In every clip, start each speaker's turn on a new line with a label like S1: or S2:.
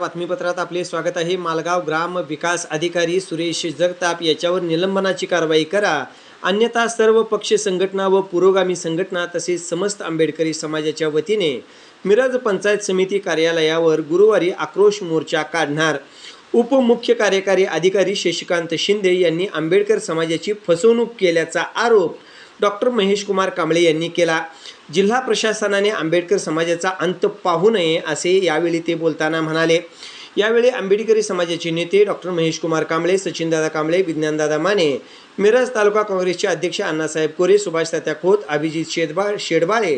S1: बातमीपत्रात आपले स्वागत आहे. मालगाव ग्राम विकास अधिकारी सुरेश जगताप याच्यावर निलंबनाची कारवाई करा. अन्यथा सर्व पक्ष संघटना व पुरोगामी संघटना तसेच समस्त आंबेडकरी समाजाच्या वतीने मिरज पंचायत समिती कार्यालयावर गुरुवारी आक्रोश मोर्चा काढणार. उपमुख्य कार्यकारी अधिकारी शशिकांत शिंदे यांनी आंबेडकर समाजाची फसवणूक केल्याचा आरोप डॉक्टर महेश कुमार कांबळे यांनी केला. जिल्हा प्रशासनाने आंबेडकर समाजाचा अंत पाहू नये असे यावेळी ते बोलताना म्हणाले. यावेळी आंबेडकरी समाजाचे नेते डॉक्टर महेश कुमार कांबळे सचिनदादा कांबळे विज्ञानदादा माने मिरज तालुका काँग्रेसचे अध्यक्ष अण्णासाहेब कोरे सुभाष तात्या खोत अभिजित शेदबा शेडबाळे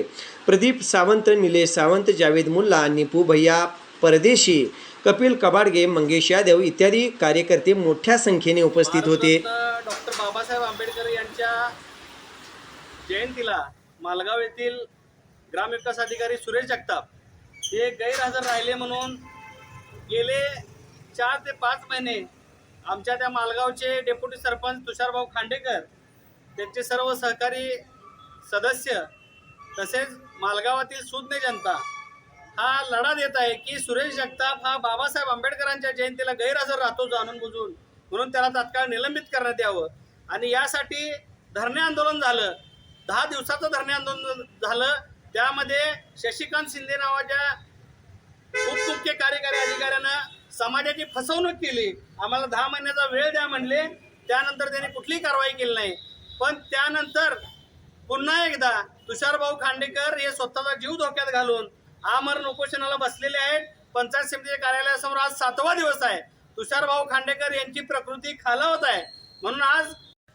S1: प्रदीप सावंत निलेश सावंत जावेद मुल्ला निपू भैया परदेशी कपिल कबाडगे मंगेश यादव इत्यादी कार्यकर्ते मोठ्या संख्येने उपस्थित होते.
S2: डॉक्टर बाबासाहेब आंबेडकर यांच्या जयंतीला मालगाव येथील ग्रामविकास अधिकारी सुरेश जगताप हे गैरहजर राहिले म्हणून गेले चार ते पाच महिने आमच्या त्या मालगावचे डेप्युटी सरपंच तुषारभाऊ खांडेकर त्यांचे सर्व सहकारी सदस्य तसेच मालगावातील सुज्ञ जनता हा लढा देत आहे की सुरेश जगताप हा बाबासाहेब आंबेडकरांच्या जयंतीला गैरहजर राहतो जाणून बुजून म्हणून त्याला तात्काळ निलंबित करण्यात यावं. आणि यासाठी धरणे आंदोलन झालं. दहा दिवसाचं धरणे आंदोलन झालं. त्यामध्ये शशिकांत शिंदे नावाच्या उपमुख्य कार्यकारी अधिकाऱ्यानं समाजाची फसवणूक केली. आम्हाला दहा महिन्याचा वेळ द्या म्हणले. त्यानंतर त्यांनी कुठलीही कारवाई केली नाही. पण त्यानंतर पुन्हा एकदा तुषारभाऊ खांडेकर हे स्वतःचा जीव धोक्यात घालून आमरण उपोषणाला बसलेले आहेत. पंचायत समितीच्या कार्यालयासमोर आज सातवा दिवस आहे. तुषारभाऊ खांडेकर यांची प्रकृती खालावत आहे. म्हणून आज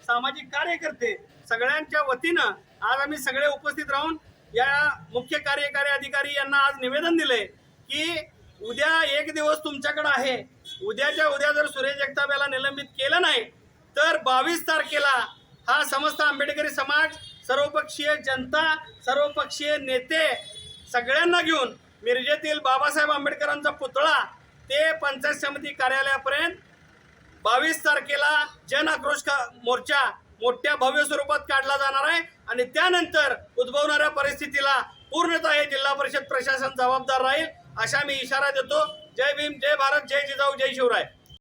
S2: सामाजिक कार्यकर्ते सगळ्यांच्या वतीनं आज आम्ही सगळे उपस्थित राहून या मुख्य कार्यकारी अधिकारी यांना आज निवेदन दिले की उद्या एक दिवस तुमच्याकडे आहे. उद्याच्या उद्या जर सुरेश जगताप याला निलंबित केलं नाही तर बावीस तारखेला हा समस्त आंबेडकरी समाज सर्वपक्षीय जनता सर्वपक्षीय नेते सगळ्यांना घेऊन मिरजेतील बाबासाहेब आंबेडकरांचा पुतळा ते पंचायत समिती कार्यालयापर्यंत बावीस तारखेला जन आक्रोश मोर्चा मोठ्या भव्य स्वरूपात काढला जाणार आहे. आणि त्यानंतर उद्भवणाऱ्या परिस्थितीला पूर्णतः हे जिल्हा परिषद प्रशासन जबाबदार राहील अशा मी इशारा देतो. जय भीम जय भारत जय जिजाऊ जय शिवराय.